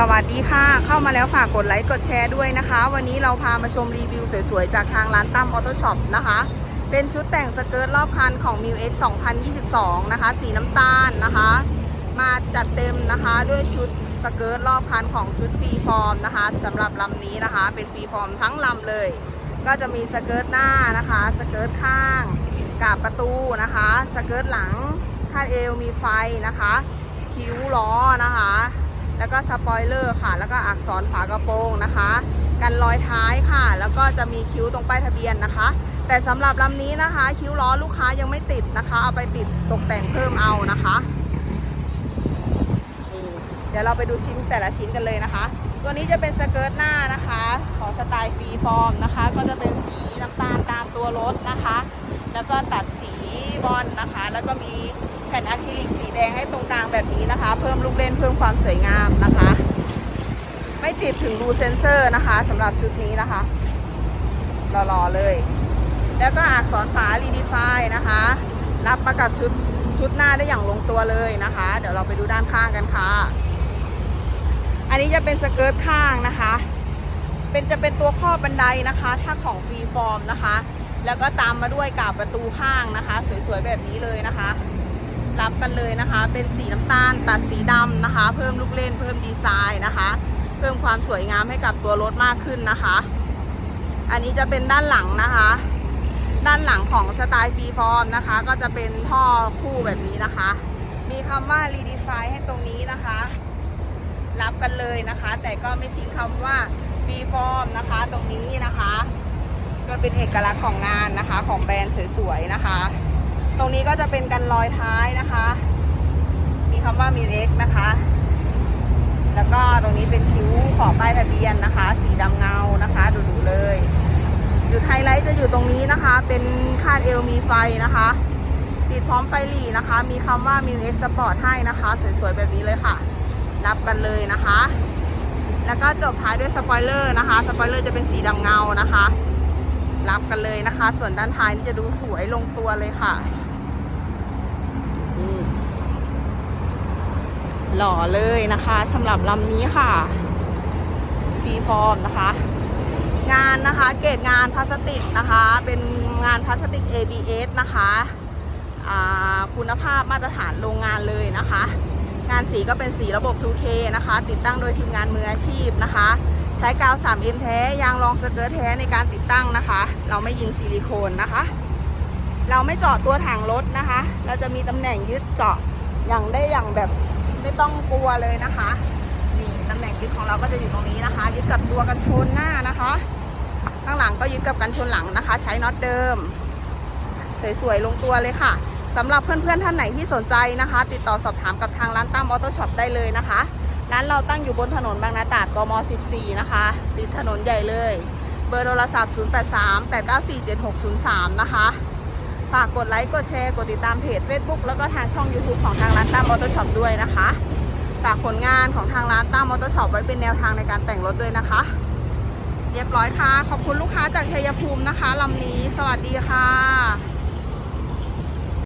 สวัสดีค่ะ เข้ามาแล้วฝากกดไลค์กดแชร์ด้วยนะคะ วันนี้เราพามาชมรีวิวสวยๆ จากทางร้านตั้มออโต้ช็อปนะคะ เป็นชุดแต่งสเกิร์ตรอบคันของ m ิว X 2022 นะคะ สีน้ำตาลนะคะ มาจัดเต็มนะคะด้วยชุดสเกิร์ตรอบคันของชุดฟรีฟอร์มนะคะสำหรับลำนี้นะคะ เป็นฟรีฟอร์มทั้งลำเลย ก็จะมีสเกิร์ตหน้านะคะ สเกิร์ตข้างกาบประตูนะคะ สเกิร์ตหลังคาดเอวมีไฟนะคะ คิ้วล้อนะคะ แล้วก็สปอยเลอร์ค่ะ แล้วก็อักษรฝากระโปรงนะคะ กันรอยท้ายค่ะ แล้วก็จะมีคิ้วตรงป้ายทะเบียนนะคะ แต่สำหรับลำนี้นะคะ คิ้วล้อลูกค้ายังไม่ติดนะคะ เอาไปติดตกแต่งเพิ่มเอานะคะนี่เดี๋ยวเราไปดูชิ้นแต่ละชิ้นกันเลยนะคะ ตัวนี้จะเป็นสเกิร์ตหน้านะคะ ของสไตล์ฟรีฟอร์มนะคะ ก็จะเป็นสีน้ำตาลตามตัวรถนะคะ แล้วก็ตัด บอลนะคะ แล้วก็มีแผ่นอะคริลิกสีแดงให้ตรงกลางแบบนี้นะคะ เพิ่มลูกเล่นเพิ่มความสวยงามนะคะ ไม่ติดถึงรูเซนเซอร์นะคะสำหรับชุดนี้นะคะหล่อๆเลย แล้วก็อักษรฝา Redefy นะคะ รับมากับชุดชุดหน้าได้อย่างลงตัวเลยนะคะ เดี๋ยวเราไปดูด้านข้างกันค่ะ อันนี้จะเป็นสเกิร์ตข้างนะคะ เป็นจะเป็นตัวข้อบันไดนะคะ ถ้าของฟรีฟอร์มนะคะ แล้วก็ตามมาด้วยกาบประตูข้างนะคะ สวยๆแบบนี้เลยนะคะ รับกันเลยนะคะ เป็นสีน้ำตาลตัดสีดำนะคะ เพิ่มลูกเล่นเพิ่มดีไซน์นะคะ เพิ่มความสวยงามให้กับตัวรถมากขึ้นนะคะ อันนี้จะเป็นด้านหลังนะคะ ด้านหลังของสไตล์ฟรีฟอร์มนะคะ ก็จะเป็นท่อคู่แบบนี้นะคะ มีคำว่า redefine ให้ตรงนี้นะคะ รับกันเลยนะคะ แต่ก็ไม่ทิ้งคำว่าฟรีฟอร์มนะคะตรงนี้นะคะ ก็เป็นเอกลักษณ์ของงานนะคะ ของแบรนด์สวยๆนะคะ ตรงนี้ก็จะเป็นกันรอยท้ายนะคะ มีคำว่ามีเล็กนะคะ แล้วก็ตรงนี้เป็นคิ้วขอบป้ายทะเบียนนะคะ สีดำเงานะคะดูๆเลยจุดไฮไลท์จะอยู่ตรงนี้นะคะ เป็นคาดเอวมีไฟนะคะ ติดพร้อมไฟหลีนะคะ มีคำว่ามิวเอ็กสปอร์ตให้นะคะ สวยๆแบบนี้เลยค่ะ รับกันเลยนะคะแล้วก็จบท้ายด้วยสปอยเลอร์นะคะ สปอยเลอร์จะเป็นสีดำเงานะคะ รับกันเลยนะคะ ส่วนด้านท้ายนี่จะดูสวยลงตัวเลยค่ะนี่หล่อเลยนะคะสำหรับลำนี้ค่ะฟีฟอร์มนะคะ งานนะคะเกรดงานพลาสติกนะคะ เป็นงานพลาสติก ABS นะคะคุณภาพมาตรฐานโรงงานเลยนะคะ งานสีก็เป็นสีระบบ 2K นะคะ ติดตั้งโดยทีมงานมืออาชีพนะคะ ช้กาว 3M แท้ ยางรองสเกิร์ตแท้ในการติดตั้งนะคะ เราไม่ยิงซิลิโคนนะคะ เราไม่เจาะตัวถังรถนะคะ เราจะมีตำแหน่งยึดเจาะอย่างได้อย่างแบบไม่ต้องกลัวเลยนะคะนี่ตำแหน่งยึดของเราก็จะอยู่ตรงนี้นะคะ ยึดกับตัวกันชนหน้านะคะ ข้างหลังก็ยึดกับกันชนหลังนะคะ ใช้น็อตเดิม สวยๆลงตัวเลยค่ะสำหรับเพื่อนๆท่านไหนที่สนใจนะคะ ติดต่อสอบถามกับทางร้านตั้มออโต้ช็อปได้เลยนะคะ ร้านเราตั้งอยู่บนถนนบางนาตราดกม 14 นะคะ ติดถนนใหญ่เลย เบอร์โทรศัพท์ 083 894 7603 นะคะ ฝากกดไลค์ กดแชร์ กดติดตามเพจ Facebook แล้วก็ทางช่อง YouTube ของทางร้านตั้มออโต้ช็อปด้วยนะคะ ฝากผลงานของทางร้านตั้มออโต้ช็อปไว้เป็นแนวทางในการแต่งรถด้วยนะคะ เรียบร้อยค่ะ ขอบคุณลูกค้าจากชัยภูมินะคะลำนี้ สวัสดีค่ะ